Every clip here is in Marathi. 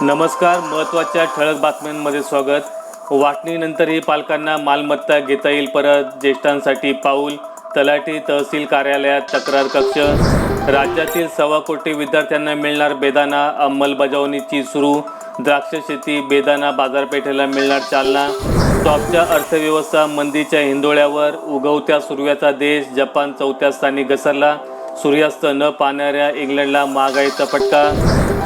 नमस्कार महत्त्वाच्या ठळक बातम्यांमध्ये स्वागत. वाटणीनंतरही पालकांना मालमत्ता घेता येईल परत. ज्येष्ठांसाठी पाऊल तलाठी तहसील कार्यालयात तक्रार कक्ष. राज्यातील सव्वा कोटी विद्यार्थ्यांना मिळणार बेदाना अंमलबजावणीची सुरू. द्राक्ष शेती बेदाना बाजारपेठेला मिळणार चालना. टॉपच्या अर्थव्यवस्था मंदीच्या हिंदोळ्यावर उगवत्या सूर्याचा देश जपान चौथ्या स्थानी घसरला. सूर्यास्त न पाहणाऱ्या इंग्लंडला महागाईचा फटका.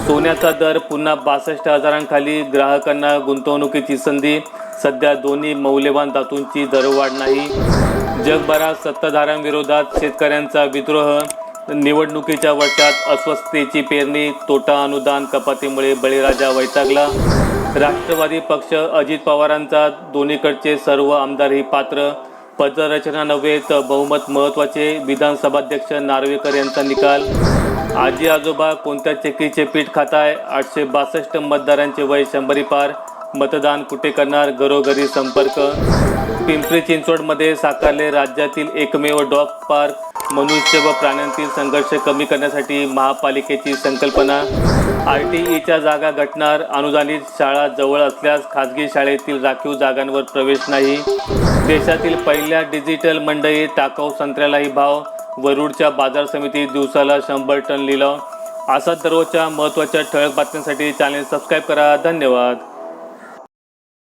सोन्याचा दर पुन्हा बासष्ट हजारांखाली. ग्राहकांना गुंतवणुकीची संधी. सध्या दोन्ही मौल्यवान धातूंची दरवाढ नाही. जगभरात सत्ताधाऱ्यांविरोधात शेतकऱ्यांचा विद्रोह. निवडणुकीच्या वर्षात अस्वस्थतेची पेरणी. तोटा अनुदान कपातीमुळे बळीराजा वैतागला. राष्ट्रवादी पक्ष अजित पवारांचा दोन्हीकडचे सर्व आमदारही पात्र. पदरचना नव्हे तर बहुमत महत्त्वाचे. विधानसभाध्यक्ष नार्वेकर यांचा निकाल. आजी आजोबा कोणत्या चक्रीचे पीठ खाताय? आठशे बासष्ट मतदारांचे वय शंभरी पार. मतदान कुठे करणार? घरोघरी संपर्क. पिंपरी चिंचवडमध्ये साकारले राज्यातील एकमेव डॉग पार्क. मनुष्य व प्राण्यांतील संघर्ष कमी करण्यासाठी महापालिकेची संकल्पना. आर टी ईच्या जागा घटणार अनुदानित शाळा जवळ असल्यास खाजगी शाळेतील राखीव जागांवर प्रवेश नाही. देशातील पहिल्या डिजिटल मंडई टाकाऊ संत्र्यालाही भाव. वरुडच्या बाजार समितीत दिवसाला शंभर टन लिलाव असा दररोजच्या महत्त्वाच्या ठळक बातम्यांसाठी चॅनेल सबस्क्राईब करा. धन्यवाद.